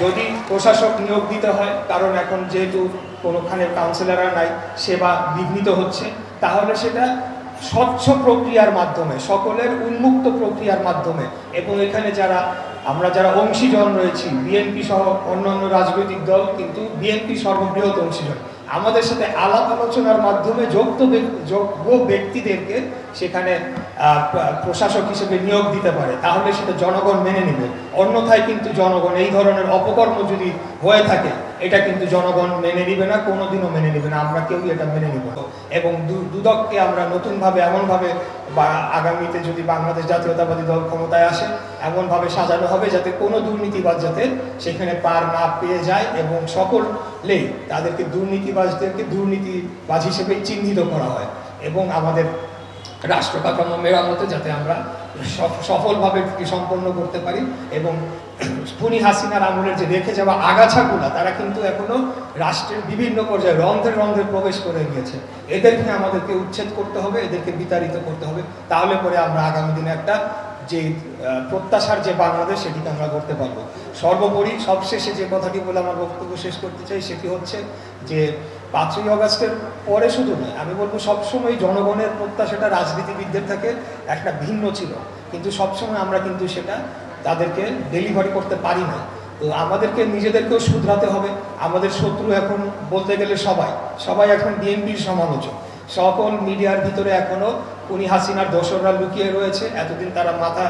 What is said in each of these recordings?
যদি প্রশাসক নিয়োগ দিতে হয়, কারণ এখন যেহেতু কোনোখানে কাউন্সিলররা নাই, সেবা বিঘ্নিত হচ্ছে, তাহলে সেটা স্বচ্ছ প্রক্রিয়ার মাধ্যমে, সকলের উন্মুক্ত প্রক্রিয়ার মাধ্যমে, এবং এখানে যারা, আমরা যারা অংশীজন রয়েছি বিএনপি সহ অন্যান্য রাজনৈতিক দল, কিন্তু বিএনপি সর্ববৃহৎ অংশীজন, আমাদের সাথে আলাপ আলোচনার মাধ্যমে যোগ্য যোগ্য ব্যক্তিদেরকে সেখানে প্রশাসক হিসেবে নিয়োগ দিতে পারে, তাহলে সেটা জনগণ মেনে নেবে। অন্যথায় কিন্তু জনগণ এই ধরনের অপকর্ম যদি হয়ে থাকে, এটা কিন্তু জনগণ মেনে নিবে না, কোনোদিনও মেনে নিবে না। আমরা কেউই এটা মেনে নিব। এবং দুদককে আমরা নতুনভাবে, এমনভাবে বা আগামীতে যদি বাংলাদেশ জাতীয়তাবাদী দল ক্ষমতায় আসে, এমনভাবে সাজানো হবে যাতে কোনো দুর্নীতিবাজ যাতে সেখানে পার না পেয়ে যায় এবং সকলেই তাদেরকে দুর্নীতিবাজদেরকে দুর্নীতিবাজ হিসেবে চিহ্নিত করা হয়। এবং আমাদের রাষ্ট্র কাঠামো মেরামতে যাতে আমরা সফ- সফলভাবে সম্পন্ন করতে পারি এবং খুনি হাসিনার আমলের যে রেখে যাওয়া আগাছাগুলা, তারা কিন্তু এখনও রাষ্ট্রের বিভিন্ন পর্যায়ে রন্ধ্রে রন্ধ্রে প্রবেশ করে গিয়েছে। এদেরকে আমাদেরকে উচ্ছেদ করতে হবে, এদেরকে বিতাড়িত করতে হবে। তাহলে পরে আমরা আগামী দিনে একটা যে প্রত্যাশার যে বাংলাদেশ, সেটিকে আমরা করতে পারব। সর্বোপরি সবশেষে যে কথাটি বলে আমার বক্তব্য শেষ করতে চাই, সেটি হচ্ছে যে পাঁচই অগস্টের পরে শুধু নয়, আমি বলব সবসময় জনগণের প্রত্যাশাটা রাজনীতিবিদদের থেকে একটা ভিন্ন ছিল। কিন্তু সবসময় আমরা কিন্তু সেটা তাদেরকে ডেলিভারি করতে পারি না তো আমাদেরকে নিজেদেরকেও শুধরাতে হবে। আমাদের শত্রু এখন বলতে গেলে সবাই সবাই এখন বিএনপির সমালোচক। সকল মিডিয়ার ভিতরে এখনও উনি হাসিনার দোসররা লুকিয়ে রয়েছে। এতদিন তারা মাথা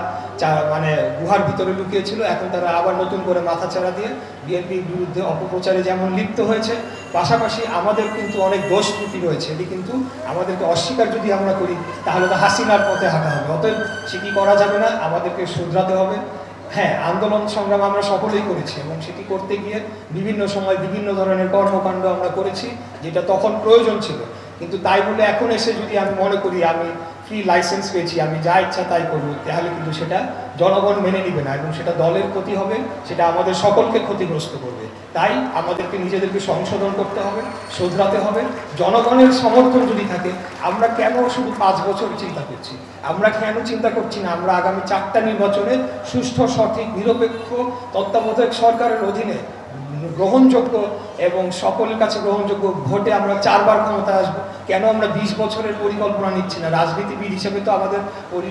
মানে গুহার ভিতরে লুকিয়ে ছিল এখন তারা আবার নতুন করে মাথা চাড়া দিয়ে বিএনপির বিরুদ্ধে অপপ্রচারে যেমন লিপ্ত হয়েছে, পাশাপাশি আমাদের কিন্তু অনেক দোষ ত্রুটি রয়েছে। এটি কিন্তু আমাদেরকে অস্বীকার যদি আমরা করি, তাহলে তো হাসিনার পথে হাঁটা হবে। অতএব সেটি করা যাবে না? আমাদেরকে শুধরাতে হবে। হ্যাঁ আন্দোলন সংগ্রাম আমরা সকলেই করেছি এবং সেটি করতে গিয়ে বিভিন্ন সময় বিভিন্ন ধরনের কর্মকাণ্ড আমরা করেছি, যেটা তখন প্রয়োজন ছিল। কিন্তু তাই বলে এখন এসে যদি আমি মনে করি আমি ফ্রি লাইসেন্স পেয়েছি, আমি যা ইচ্ছা তাই করব, তাহলে কিন্তু সেটা জনগণ মেনে নিবে না এবং সেটা দলের ক্ষতি হবে, সেটা আমাদের সকলকে ক্ষতিগ্রস্ত করবে। তাই আমাদেরকে নিজেদেরকে সংশোধন করতে হবে, শোধরাতে হবে। জনগণের সমর্থন যদি থাকে, আমরা কেন শুধু পাঁচ বছর চিন্তা করছি? আমরা কেন চিন্তা করছি না? আমরা আগামী চারটা নির্বাচনে সুষ্ঠু, সঠিক, নিরপেক্ষ তত্ত্বাবধায়ক সরকারের অধীনে গ্রহণযোগ্য এবং সকলের কাছে গ্রহণযোগ্য ভোটে আমরা চারবার ক্ষমতা আসব। কেন আমরা বিশ বছরের পরিকল্পনা নিচ্ছি না? রাজনীতিবিদ হিসেবে তো আমাদের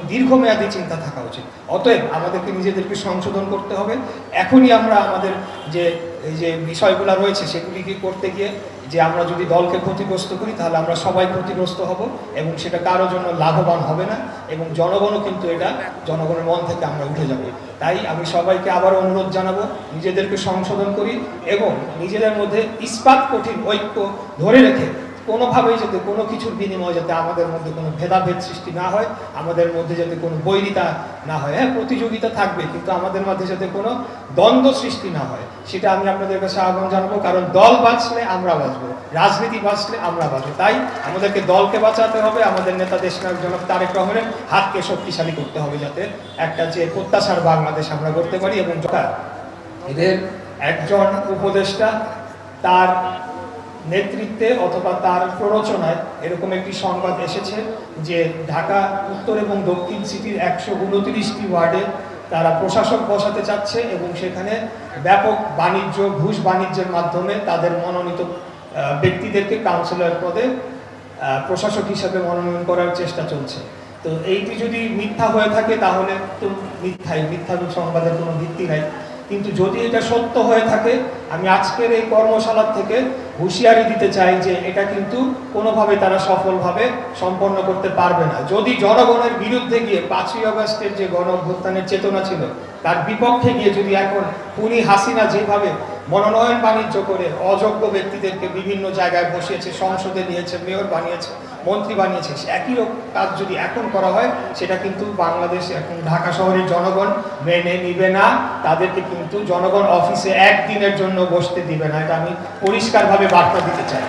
দীর্ঘমেয়াদী চিন্তা থাকা উচিত। অতএব আমাদেরকে নিজেদেরকে সংশোধন করতে হবে। এখনই আমরা আমাদের যে, এই যে বিষয়গুলো রয়েছে, সেগুলিকে করতে গিয়ে যে আমরা যদি দলকে ক্ষতিগ্রস্ত করি, তাহলে আমরা সবাই ক্ষতিগ্রস্ত হব এবং সেটা কারও জন্য লাভবান হবে না এবং জনগণও কিন্তু এটা জনগণের মন থেকে আমরা উঠে যাব। তাই আমি সবাইকে আবার অনুরোধ জানাব, নিজেদেরকে সংশোধন করি এবং নিজেদের মধ্যে ইস্পাত কঠিন ঐক্য ধরে রেখে কোনোভাবেই যাতে কোনো কিছুর বিনিময়ে যাতে আমাদের মধ্যে কোনো ভেদাভেদ সৃষ্টি না হয়, আমাদের মধ্যে যাতে কোনো বৈরিতা না হয়। হ্যাঁ প্রতিযোগিতা থাকবে, কিন্তু আমাদের মধ্যে যাতে কোনো দ্বন্দ্ব সৃষ্টি না হয়, সেটা আমি আপনাদের কাছে আহ্বান জানাব, কারণ দল বাঁচলে আমরা বাঁচবো, রাজনীতি বাঁচলে আমরা বাঁচবো। তাই আমাদেরকে দলকে বাঁচাতে হবে, আমাদের নেতা দেশ নায়ক জনাব তারেক রহমানের হাতকে শক্তিশালী করতে হবে যাতে একটা যে প্রত্যাশার বাংলাদেশ আমরা করতে পারি এবং এদের একজন উপদেষ্টা তার নেতৃত্বে অথবা তার প্ররোচনায় এরকম একটি সংবাদ এসেছে যে ঢাকা, উত্তর এবং দক্ষিণ সিটির একশো উনত্রিশটি ওয়ার্ডে তারা প্রশাসক বসাতে চাচ্ছে এবং সেখানে ব্যাপক বাণিজ্য, ঘুষ বাণিজ্যের মাধ্যমে তাদের মনোনীত ব্যক্তিদেরকে কাউন্সিলর পদে প্রশাসক হিসাবে মনোনয়ন করার চেষ্টা চলছে। তো এইটি যদি মিথ্যা হয়ে থাকে তাহলে তো মিথ্যাই, মিথ্যা সংবাদের কোনো ভিত্তি নাই। কিন্তু যদি এটা সত্য হয়ে থাকে, আমি আজকের এই কর্মশালার থেকে হুঁশিয়ারি দিতে চাই যে এটা কিন্তু কোনোভাবে তারা সফলভাবে সম্পন্ন করতে পারবে না। যদি জনগণের বিরুদ্ধে গিয়ে পাঁচই আগস্টের যে গণ অভ্যুত্থানের চেতনা ছিল, তার বিপক্ষে গিয়ে যদি এখন খুনি হাসিনা যেভাবে মনোনয়ন বাণিজ্য করে অযোগ্য ব্যক্তিদেরকে বিভিন্ন জায়গায় বসিয়েছে, সংসদে নিয়েছে, মেয়র বানিয়েছে মন্ত্রী বানিয়েছে। একই কাজ যদি এখন করা হয়, সেটা কিন্তু বাংলাদেশ এখন ঢাকা শহরের জনগণ মেনে নিবে না। তাদেরকে কিন্তু জনগণ অফিসে একদিনের জন্য বসতে দিবে না। এটা আমি পরিষ্কারভাবে বার্তা দিতে চাই।